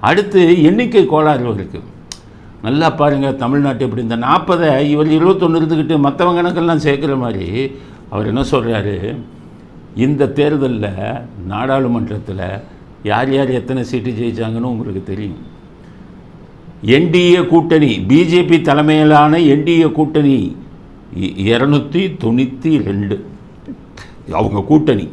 அடுத்து எண்ணிக்கை கோளாறு இருக்குது நல்லா பாருங்கள் தமிழ்நாட்டு இப்படி இந்த நாற்பதை இவர் இருபத்தொன்று இருந்துக்கிட்டு மற்றவங்க கணக்கெல்லாம் சேர்க்குற மாதிரி அவர் என்ன சொல்கிறாரு இந்த தேர்தலில் நாடாளுமன்றத்தில் யார் யார் எத்தனை சீட்டு ஜெயிச்சாங்கன்னு உங்களுக்கு தெரியும். என்டிஏ கூட்டணி பிஜேபி தலைமையிலான என்டிஏ கூட்டணி இரநூத்தி தொண்ணூற்றி ரெண்டு. அவங்க கூட்டணி.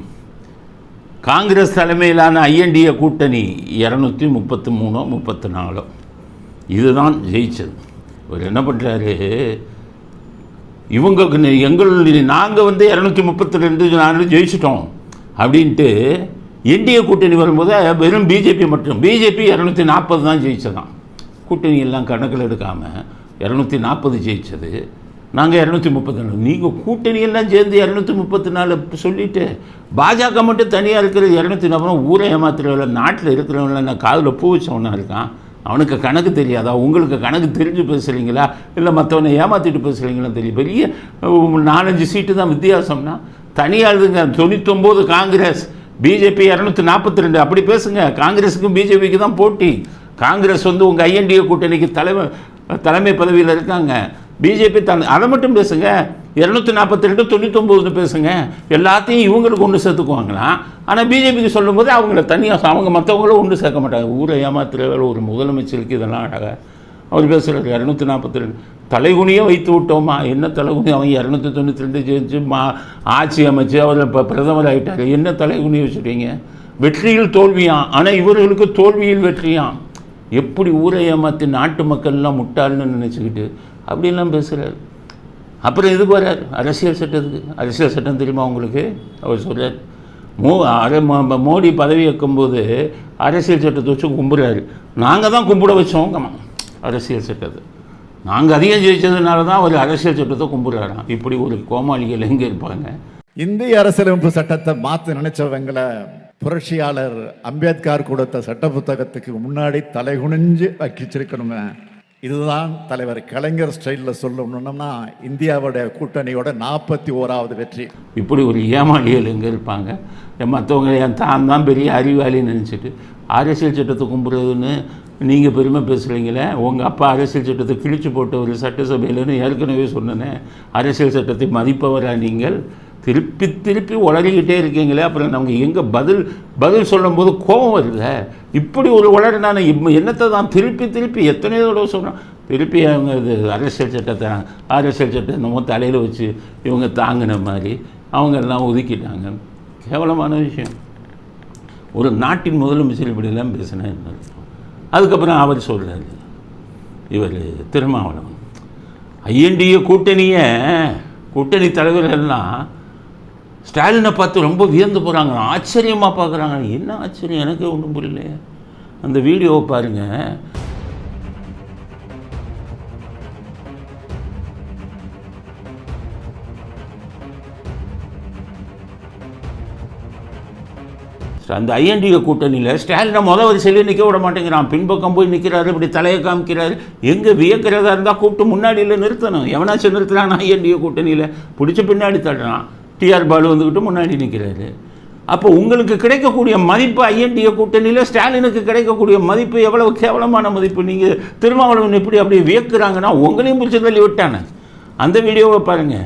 காங்கிரஸ் தலைமையிலான ஐஎன்டிஏ கூட்டணி இரநூத்தி முப்பத்து மூணோ முப்பத்து நாலோ. இதுதான் ஜெயிச்சது. இவர் என்ன பண்ணுறாரு இவங்க எங்களுடைய நாங்கள் வந்து இரநூத்தி முப்பத்தி ரெண்டு நாலு ஜெயிச்சிட்டோம் அப்படின்ட்டு என்டிஏ கூட்டணி வரும்போது வெறும் பிஜேபி மட்டும். பிஜேபி இரநூத்தி நாற்பது தான் ஜெயிச்சதான் கூட்டணி எல்லாம் கணக்கில் எடுக்காமல் இரநூத்தி நாற்பது ஜெயிச்சது. நாங்கள் இரநூத்தி முப்பத்தி நாலு. நீங்கள் கூட்டணியெல்லாம் சேர்ந்து இரநூத்தி முப்பத்தி நாலு சொல்லிவிட்டு பாஜக மட்டும் தனியாக இருக்கிற இரநூத்தி நாற்பது ஊரை ஏமாத்துறவங்கள நாட்டில் இருக்கிறவங்கள நான் காதில் பூ வச்சவனா இருக்கான். அவனுக்கு கணக்கு தெரியாதா? உங்களுக்கு கணக்கு தெரிஞ்சு பேசுகிறீங்களா இல்லை மற்றவனை ஏமாற்றிட்டு பேசுகிறீங்களா தெரியும். பெரிய நாலஞ்சு சீட்டு தான் வித்தியாசம்னா தனியாளுங்க தொண்ணூத்தொம்போது காங்கிரஸ் பிஜேபி இரநூத்தி நாற்பத்தி ரெண்டு. அப்படி பேசுங்க. காங்கிரஸுக்கும் பிஜேபிக்கு தான் போட்டி. காங்கிரஸ் வந்து உங்கள் ஐஎன்டிஏ கூட்டணிக்கு தலைமை தலைமை பதவியில் இருக்காங்க. பிஜேபி தன் அதை மட்டும் பேசுங்க. இரநூத்தி நாற்பத்தி ரெண்டு தொண்ணூத்தொம்போதுன்னு பேசுங்க. எல்லாத்தையும் இவங்களுக்கு ஒன்று சேர்த்துக்குவாங்களா? ஆனால் பிஜேபிக்கு சொல்லும்போது அவங்கள தனியாக அவங்க மற்றவங்களும் ஒன்று சேர்க்க மாட்டாங்க. ஊரை ஏமாத்துற வேலை ஒரு முதலமைச்சருக்கு இதெல்லாம் அழகா. அவர் பேசுகிறார் இரநூத்தி நாற்பத்தி ரெண்டு தலைகுனியே வைத்து விட்டோமா? என்ன தலைகுனி அவன் இரநூத்தி தொண்ணூற்றி ரெண்டு ஜெயிச்சு மா ஆட்சி அமைச்சு அவர் இப்போ பிரதமர் ஆகிட்டார் என்ன தலைகுனி வச்சுட்டீங்க? வெற்றியில் தோல்வியாம் ஆனால் இவர்களுக்கு தோல்வியில் வெற்றியாம் எப்படி ஊரை ஏமாற்றி நாட்டு மக்கள்லாம் முட்டாள்னு நினச்சிக்கிட்டு அப்படிலாம் பேசுகிறார் அப்புறம் எதுக்கு வர்றார்? அரசியல் சட்டத்துக்கு. அரசியல் சட்டம் தெரியுமா உங்களுக்கு? அவர் சொல்கிறார் மோ அரை மோ- மோடி பதவி வைக்கும்போது அரசியல் சட்டத்தை வச்சு கும்பிட்றாரு. நாங்கள் தான் கும்பிட வச்சோம். அரசியல் சட்டத்தை. நாங்கள் அதிகம் ஜெயிச்சதுனால தான் அவர் அரசியல் சட்டத்தை கும்பிட்றாராம். இப்படி ஒரு கோமாளிகள் எங்கே இருப்பாங்க? இந்திய அரசியலமைப்பு சட்டத்தை மாற்ற நினைச்சவங்களை புரட்சியாளர் அம்பேத்கர் கொடுத்த சட்ட புத்தகத்துக்கு முன்னாடி தலைகுனிஞ்சு வச்சிருக்கணுங்க இதுதான் தலைவர் கலைஞர் ஸ்டைலில் சொல்லணும்னா இந்தியாவோட கூட்டணியோட நாற்பத்தி ஓராவது வெற்றி. இப்படி ஒரு ஏமாளிகள் எங்கே இருப்பாங்க? மற்றவங்க என் தான் தான் பெரிய அறிவாளின்னு நினச்சிட்டு அரசியல் சட்டத்தை கும்பிட்றதுன்னு நீங்கள் பெருமை பேசுகிறீங்களே உங்கள் அப்பா அரசியல் சட்டத்தை கிழிச்சு போட்ட ஒரு சட்டசபையிலன்னு ஏற்கனவே சொன்னேனே. அரசியல் சட்டத்தை மதிப்பவரா நீங்கள்? திருப்பி திருப்பி உளறிக்கிட்டே இருக்கீங்களே அப்புறம் நமக்கு எங்கே பதில் பதில் சொல்லும்போது கோபம் வருது இப்படி ஒரு உளறு நான் இம்ம என்னத்தை தான் திருப்பி திருப்பி எத்தனையோ தடவை சொல்கிறேன் திருப்பி அவங்க இது அரசியல் சட்டத்தை அரசியல் சட்டம் என்னமோ தலையில் வச்சு இவங்க தாங்கின மாதிரி அவங்க எல்லாம் ஒதுக்கிட்டாங்க. கேவலமான விஷயம். ஒரு நாட்டின் முதலமைச்சர் இப்படிலாம் பேசினா என்ன அதுக்கப்புறம் அவர் சொல்கிறாரு இவர் திருமாவளவன். ஐஎன்டிஏ கூட்டணியை கூட்டணி தலைவர்கள்லாம் ஸ்டாலினை பார்த்து ரொம்ப வியந்து போகிறாங்க ஆச்சரியமாக பார்க்குறாங்க. என்ன ஆச்சரியம்? எனக்கே ஒன்றும் புரியலையே அந்த வீடியோவை பாருங்கள் அந்த ஐஎன்டிஏ கூட்டணியில் ஸ்டாலினை முத வரிசையில் நிற்க விட மாட்டேங்கிறான். பின்பக்கம் போய் நிற்கிறாரு இப்படி தலையை காமிக்கிறாரு. எங்கே வியக்கிறதா இருந்தால் கூப்பிட்டு முன்னாடியில் நிறுத்தணும். எவனாச்சும் நிறுத்துறான் ஐஎன்டிஏ கூட்டணியில். பிடிச்ச பின்னாடி தடுறான் டிஆர் பாலு வந்துக்கிட்டு முன்னாடி நிற்கிறாரு அப்போ உங்களுக்கு கிடைக்கக்கூடிய மதிப்பு ஐஎன்டிஏ கூட்டணியில் ஸ்டாலினுக்கு கிடைக்கக்கூடிய மதிப்பு எவ்வளவு கேவலமான மதிப்பு? நீங்கள் திருமாவளவன் எப்படி அப்படி வியக்குறாங்கன்னா உங்களையும் பிடிச்சி தள்ளி விட்டானே. அந்த வீடியோவை பாருங்கள்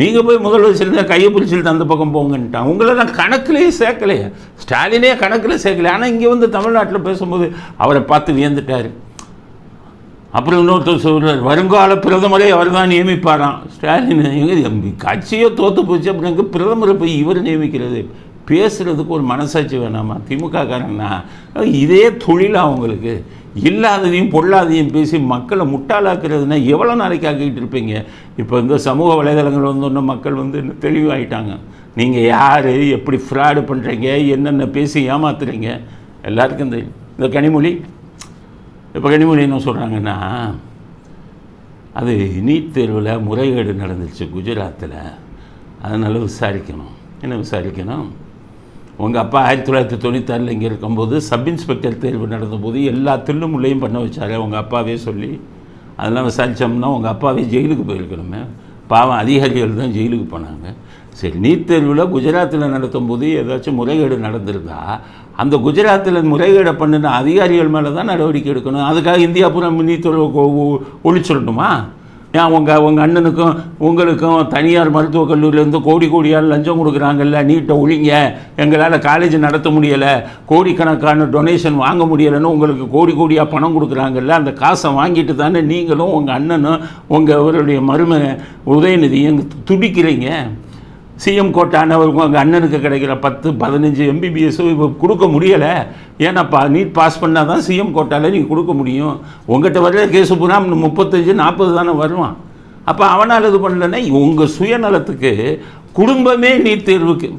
நீங்கள் போய் முதல்வர் செலுத்த கையை பிடிச்சிட்டு அந்த பக்கம் போங்கன்ட்டான். உங்களை தான் கணக்குலேயே சேர்க்கலையே. ஸ்டாலினே கணக்கில் சேர்க்கல. ஆனால் இங்கே வந்து தமிழ்நாட்டில் பேசும்போது அவரை பார்த்து வியந்துட்டார். அப்புறம் இன்னொருத்தர் சொல்கிறார் வருங்கால பிரதமரை அவர் தான் நியமிப்பாராம். ஸ்டாலின் எங்க கட்சியோ தோற்று போச்சு அப்படிங்க பிரதமரை போய் இவர் நியமிக்கிறது? பேசுகிறதுக்கு ஒரு மனசாட்சி வேணாமா? திமுக காரன்னா இதே தொழிலாக அவங்களுக்கு இல்லாததையும் பொல்லாதையும் பேசி மக்களை முட்டாளாக்குறதுனா எவ்வளோ நாளைக்கு ஆக்கிட்டு இருப்பீங்க? இப்போ இந்த சமூக வலைதளங்கள் வந்தோன்னே மக்கள் வந்து இன்னும் தெளிவாயிட்டாங்க. நீங்கள் யார் எப்படி ஃப்ராடு பண்ணுறீங்க என்னென்ன பேசி ஏமாத்துறீங்க? எல்லாருக்கும் தெரியும். இந்த கனிமொழி. இப்போ கனிமொழி என்ன சொல்கிறாங்கன்னா அது நீட் தேர்வில் முறைகேடு நடந்துச்சு குஜராத்தில் அதனால் விசாரிக்கணும். என்ன விசாரிக்கணும்? உங்கள் அப்பா ஆயிரத்தி தொள்ளாயிரத்தி தொண்ணூத்தாறில் இங்கே இருக்கும்போது சப் இன்ஸ்பெக்டர் தேர்வு நடந்தபோது எல்லா தில்லுமுள்ளையும் பண்ண வச்சார். உங்கள் அப்பாவே சொல்லி. அதெல்லாம் விசாரித்தோம்னா உங்கள் அப்பாவே ஜெயிலுக்கு போயிருக்கணுமே. பாவம் அதிகாரிகள் தான் ஜெயிலுக்கு போனாங்க. சரி நீட் தேர்வில் குஜராத்தில் நடத்தும் போது ஏதாச்சும் முறைகேடு நடந்திருந்தா அந்த குஜராத்தில் முறைகேடை பண்ணின அதிகாரிகள் மேலே தான் நடவடிக்கை எடுக்கணும். அதுக்காக இந்தியா பூரா நீட் தேர்வை ஒழிச்சிடணுமா? ஏன் உங்கள் உங்கள் அண்ணனுக்கும் உங்களுக்கும் தனியார் மருத்துவக் கல்லூரியிலேருந்து கோடி கோடியால் லஞ்சம் கொடுக்குறாங்கல்ல நீட்டை ஒழிங்க. எங்களால் காலேஜ் நடத்த முடியலை. கோடிக்கணக்கான டொனேஷன் வாங்க முடியலைன்னு உங்களுக்கு கோடி கோடியாக பணம் கொடுக்குறாங்கல்ல அந்த காசை வாங்கிட்டு தானே நீங்களும் உங்கள் அண்ணனும் உங்கள் அவருடைய மருமகன் உதயநிதியும் துடிக்கிறீங்க? சிஎம் கோட்டானவருக்கும் அங்கே அண்ணனுக்கு கிடைக்கிற பத்து பதினஞ்சு எம்பிபிஎஸ்ஸும் இப்போ கொடுக்க முடியலை. ஏன்னாப்பா நீட் பாஸ் பண்ணால் தான் சிஎம் கோட்டாவில் நீங்கள் கொடுக்க முடியும். உங்கள்கிட்ட வர கேஸு பூரா முப்பத்தஞ்சு நாற்பது தானே வருவான். அப்போ அவனால் இது பண்ணலன்னா உங்கள் சுயநலத்துக்கு குடும்பமே நீட் தேர்வுக்கு.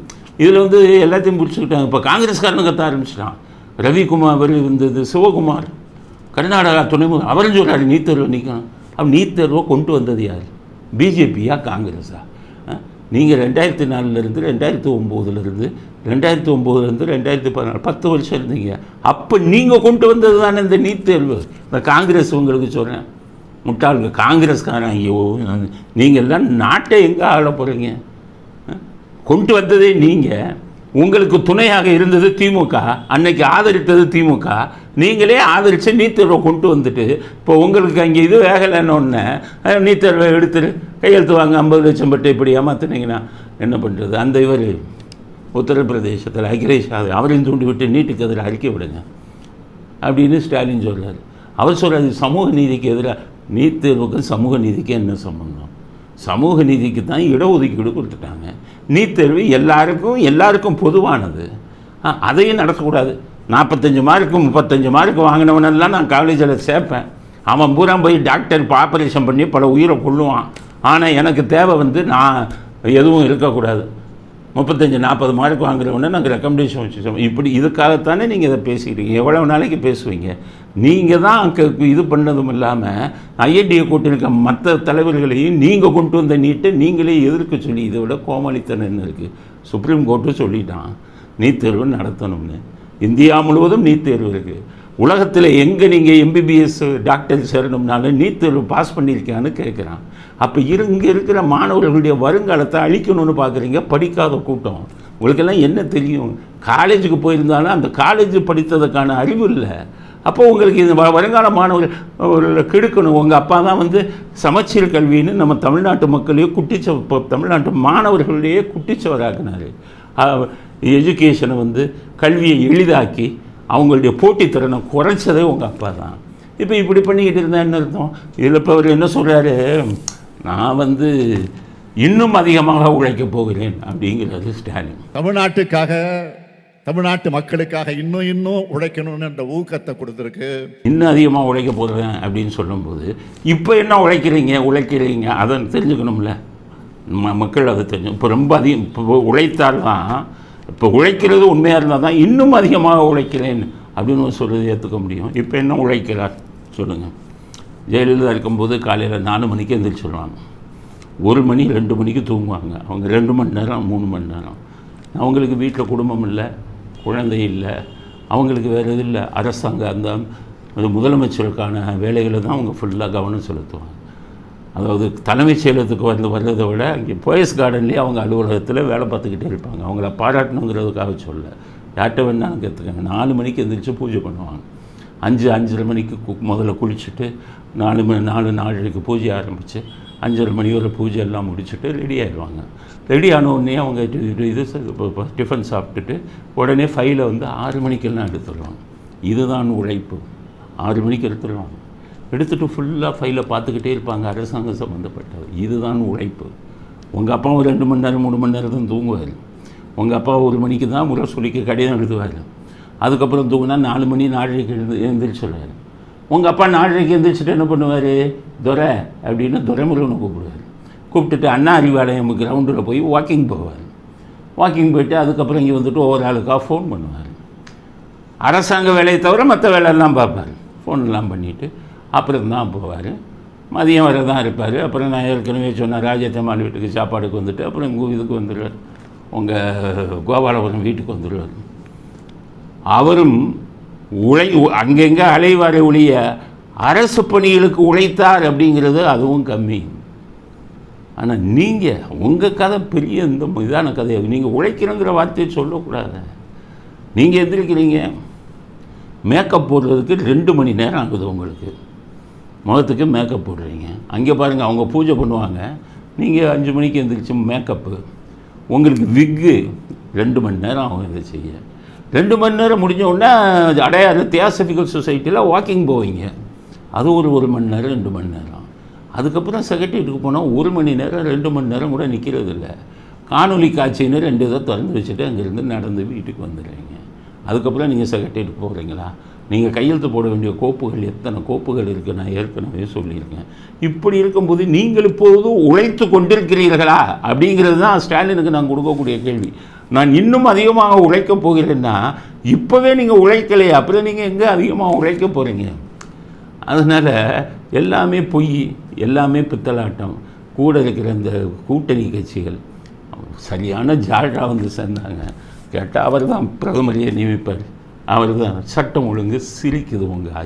இதில் வந்து எல்லாத்தையும் பிடிச்சிக்கிட்டாங்க இப்போ காங்கிரஸ்காரனு கத்த ஆரம்பிச்சிட்டான். ரவிக்குமார் அவர் இருந்தது சிவகுமார் கர்நாடகா துணை முதல் அவரும் சொல்கிறாரு நீட் தேர்வு நிற்கணும் அப்போ நீட் தேர்வை கொண்டு வந்தது யார்? பிஜேபியா காங்கிரஸா? நீங்கள் ரெண்டாயிரத்தி நாலுலேருந்து ரெண்டாயிரத்தி ஒம்போதுலேருந்து ரெண்டாயிரத்தி ஒம்போதுலேருந்து ரெண்டாயிரத்தி பதினாலு பத்து வருஷம் இருந்தீங்க. அப்போ நீங்கள் கொண்டு வந்தது தானே இந்த நீட் தேர்வு? இந்த காங்கிரஸ் உங்களுக்கு சொல்கிறேன் முட்டாளுங்க காங்கிரஸ்காரன் ஐயோ நீங்கள் எல்லாம் நாட்டை எங்கே ஆள போகிறீங்க கொண்டு வந்ததே நீங்கள் உங்களுக்கு துணையாக இருந்தது திமுக. அன்னைக்கு ஆதரித்தது திமுக. நீங்களே ஆதரித்து நீத்தேர்வை கொண்டு வந்துட்டு இப்போ உங்களுக்கு அங்கே இது வேகலைன்னு ஒன்று நீத்தேர்வை எடுத்துரு. கையெழுத்து வாங்க ஐம்பது லட்சம் பட்டு இப்படி ஏமாத்துனீங்கன்னா என்ன பண்ணுறது அந்த இவர் உத்தரப்பிரதேசத்தில் அகிலேஷ் யாதவ் அவரையும் தூண்டி விட்டு நீட்டுக்கு எதிராக அறிக்கை விடுங்க. அப்படின்னு ஸ்டாலின் சொல்கிறார் அவர் சொல்கிறார் சமூக நீதிக்கு எதிராக நீட் தேர்வுக்கும் சமூக நீதிக்கு என்ன சம்பந்தம்? சமூக நீதிக்கு தான் இடஒதுக்கீடு கொடுத்துட்டாங்க. நீட் தேர்வு எல்லாருக்கும் எல்லாருக்கும் பொதுவானது. அதையும் நடத்தக்கூடாது. நாற்பத்தஞ்சு மார்க்கு முப்பத்தஞ்சு மார்க்கு வாங்கினவனெல்லாம் நான் காலேஜில் சேர்ப்பேன். அவன் பூரா போய் டாக்டர் ஆப்ரேஷன் பண்ணி பல உயிரை கொள்ளுவான் ஆனால் எனக்கு தேவை வந்து நான் எதுவும் இருக்கக்கூடாது. முப்பத்தஞ்சு நாற்பது மார்க் வாங்குறவொடனே நாங்கள் ரெக்கமெண்டேஷன் வச்சுருக்கோம் இப்படி இதுக்காகத்தானே நீங்கள் இதை பேசிக்கிறீங்க? எவ்வளவு நாளைக்கு பேசுவீங்க? நீங்கள் தான் அங்கே இது பண்ணதும் இல்லாமல் ஐஎன்டிஏ கூட்டிருக்க மற்ற தலைவர்களையும் நீங்கள் கொண்டு வந்த நீட்டை நீங்களே எதிர்க்க சொல்லி இதை விட கோமாளித்தனம் இருக்குது சுப்ரீம் கோர்ட்டும் சொல்லிட்டான். நீட் தேர்வு நடத்தணும்னு. இந்தியா முழுவதும் நீட் தேர்வு இருக்குது உலகத்தில் எங்கே நீங்கள் எம்பிபிஎஸ் டாக்டர் சேரணும்னாலும் நீட் தேர்வு பாஸ் பண்ணியிருக்கான்னு கேட்குறான் அப்போ இங்கே இருக்கிற மாணவர்களுடைய வருங்காலத்தை அழிக்கணும்னு பார்க்குறீங்க படிக்காத கூட்டம். உங்களுக்கெல்லாம் என்ன தெரியும்? காலேஜுக்கு போயிருந்தாலும் அந்த காலேஜ் படித்ததுக்கான அறிவு இல்லை. அப்போ உங்களுக்கு இந்த வ- வருங்கால மாணவர்கள் கெடுக்கணும். உங்கள் அப்பா தான் வந்து சமச்சீர் கல்வின்னு நம்ம தமிழ்நாட்டு மக்களையே குட்டிச்ச தமிழ்நாட்டு மாணவர்களையே குட்டிச்சவராக்குனாரு. எஜுகேஷனை வந்து கல்வியை எளிதாக்கி அவங்களுடைய போட்டித்திறனை குறைச்சதே உங்கள் அப்பா தான். இப்போ இப்படி பண்ணிக்கிட்டு இருந்தா என்ன அர்த்தம்? இதில் இப்போ அவர் என்ன சொல்கிறாரு நான் வந்து இன்னும் அதிகமாக உழைக்கப் போகிறேன் அப்படிங்கிறது ஸ்டாலின். தமிழ்நாட்டுக்காக தமிழ்நாட்டு மக்களுக்காக இன்னும் இன்னும் உழைக்கணும்னு என்ற ஊக்கத்தை கொடுத்துருக்கு. இன்னும் அதிகமாக உழைக்க போகிறேன் அப்படின்னு சொல்லும்போது இப்போ என்ன உழைக்கிறீங்க உழைக்கிறீங்க? அதை தெரிஞ்சுக்கணும்ல. மக்கள் அதை தெரிஞ்சு இப்போ ரொம்ப அதிகம் இப்போ உழைத்தால்தான் இப்போ உழைக்கிறது உண்மையாக இருந்தால் தான் இன்னும் அதிகமாக உழைக்கிறேன் அப்படின்னு சொல்கிறது ஏற்றுக்க முடியும். இப்போ என்ன உழைக்கிறார் சொல்லுங்கள் ஜெயலலிதா இருக்கும்போது காலையில் நாலு மணிக்கு எந்திரிச்சு சொல்லுவாங்க. ஒரு மணி ரெண்டு மணிக்கு தூங்குவாங்க. அவங்க ரெண்டு மணி நேரம் மூணு மணி நேரம். அவங்களுக்கு வீட்டில் குடும்பம் இல்லை குழந்தை இல்லை அவங்களுக்கு வேறு எதுவும் இல்லை. அரசாங்கம் அந்த முதலமைச்சருக்கான வேலைகளை தான் அவங்க ஃபுல்லாக கவனம் செலுத்துவாங்க. அதாவது தலைமைச் செயலகத்துக்கு வந்து வந்ததை விட இங்கே போயஸ் கார்டன்லேயே அவங்க அலுவலகத்தில் வேலை பார்த்துக்கிட்டே இருப்பாங்க. அவங்கள பாராட்டணுங்கிறதுக்காக சொல்ல. யார்கிட்ட வேணாலும் கேட்டுக்கங்க நாலு மணிக்கு எந்திரிச்சு பூஜை பண்ணுவாங்க. அஞ்சு அஞ்சரை மணிக்கு கு- முதல்ல குளிச்சுட்டு நாலு மணி நாலு நாலரைக்கு பூஜை ஆரம்பித்து அஞ்சரை மணி வரை பூஜை எல்லாம் முடிச்சுட்டு ரெடி ஆயிடுவாங்க. ரெடி ஆன உடனே அவங்க இது- டிஃபன் சாப்பிட்டுட்டு உடனே ஃபைலை வந்து ஆறு மணிக்கெல்லாம் எடுத்துடுவாங்க. இதுதான் உழைப்பு. ஆறு மணிக்கு எடுத்துடுவாங்க. எடுத்துகிட்டு ஃபுல்லாக ஃபைலை பார்த்துக்கிட்டே இருப்பாங்க. அரசாங்கம் சம்மந்தப்பட்ட இதுதான் உழைப்பு. உங்கள் அப்பா ஒரு ரெண்டு மணி நேரம் மூணு மணி நேரம் தான் தூங்குவார். உங்கள் அப்பா ஒரு மணிக்கு தான் முறை சொல்லிக்க கடிதம் எழுதுவார். அதுக்கப்புறம் தூங்கினா நாலு மணி நாலரைக்கு எழுந்து எழுந்திரிச்சிடுவார் உங்கள் அப்பா நாலரைக்கு எழுந்திரிச்சிட்டு என்ன பண்ணுவார்? துரை அப்படின்னு துரைமுருகனை கூப்பிடுவார். கூப்பிட்டுட்டு அண்ணா அறிவாலயம் கிரவுண்டில் போய் வாக்கிங் போவார். வாக்கிங் போயிட்டு அதுக்கப்புறம் இங்கே வந்துட்டு ஒவ்வொரு ஆளுக்காக ஃபோன் பண்ணுவார். அரசாங்க வேலையை தவிர மற்ற வேலையெல்லாம் பார்ப்பார். ஃபோன்லாம் பண்ணிவிட்டு அப்புறம் தான் போவார். மதியம் வரை தான் இருப்பார். அப்புறம் நான் ஏற்கனவே சொன்ன ராஜத்தம்மான் வீட்டுக்கு சாப்பாடுக்கு வந்துட்டு அப்புறம் உங்கள் இதுக்கு வந்துடுவார் உங்கள் கோபாலபுரம் வீட்டுக்கு வந்துடுவார் அவரும் உழை அங்கெங்கே அலைவாரை ஒழிய அரசு பணிகளுக்கு உழைத்தார் அப்படிங்கிறது அதுவும் கம்மி. ஆனால் நீங்கள் உங்கள் கதை பெரிய இந்த இதான கதை. நீங்கள் உழைக்கிறங்கிற வார்த்தையை சொல்லக்கூடாது. நீங்கள் எந்திரிக்கிறீங்க. மேக்கப் போடுறதுக்கு ரெண்டு மணி நேரம் ஆகுது உங்களுக்கு. முகத்துக்கு மேக்கப் போடுறீங்க. அங்கே பாருங்கள் அவங்க பூஜை பண்ணுவாங்க. நீங்கள் அஞ்சு மணிக்கு எழுந்திரிச்சு மேக்கப்பு உங்களுக்கு விக்கு ரெண்டு மணி நேரம் ஆகும் இதை செய்ய. ரெண்டு மணி நேரம் முடிஞ்ச உடனே அடையாறு தியாசபிக்கல் சொசைட்டியில் வாக்கிங் போவீங்க. அது ஒரு ஒரு மணி நேரம் ரெண்டு மணி நேரம். அதுக்கப்புறம் செக்ரட்டரியேட்டுக்கு போனால் ஒரு மணி நேரம் ரெண்டு மணி நேரம் கூட நிற்கிறது இல்லை. காணொலி காட்சின்னு ரெண்டு இதை திறந்து வச்சுட்டு அங்கேருந்து நடந்து வீட்டுக்கு வந்துடுறீங்க. அதுக்கப்புறம் நீங்கள் செக்ரட்டரியேட்டுக்கு போகிறீங்களா நீங்கள் கையெழுத்து போட வேண்டிய கோப்புகள் எத்தனை கோப்புகள் இருக்குது நான் ஏற்கனவே சொல்லியிருக்கேன். இப்படி இருக்கும்போது நீங்கள் இப்போது உழைத்து கொண்டிருக்கிறீர்களா? அப்படிங்கிறது தான் ஸ்டாலினுக்கு நான் கொடுக்கக்கூடிய கேள்வி. நான் இன்னும் அதிகமாக உழைக்கப் போகிறேன்னா இப்போவே நீங்கள் உழைக்கலையே அப்புறம் நீங்கள் எங்கே அதிகமாக உழைக்க போகிறீங்க அதனால் எல்லாமே பொய் எல்லாமே பித்தலாட்டம். கூட இருக்கிற இந்த கூட்டணி கட்சிகள் சரியான ஜால்ரா வந்து சேர்ந்தாங்க. கேட்டால் அவர் தான் பிரதமரையே நியமிப்பார். அவர் தான் சட்டம் ஒழுங்கு சிரிக்குது உங்கள்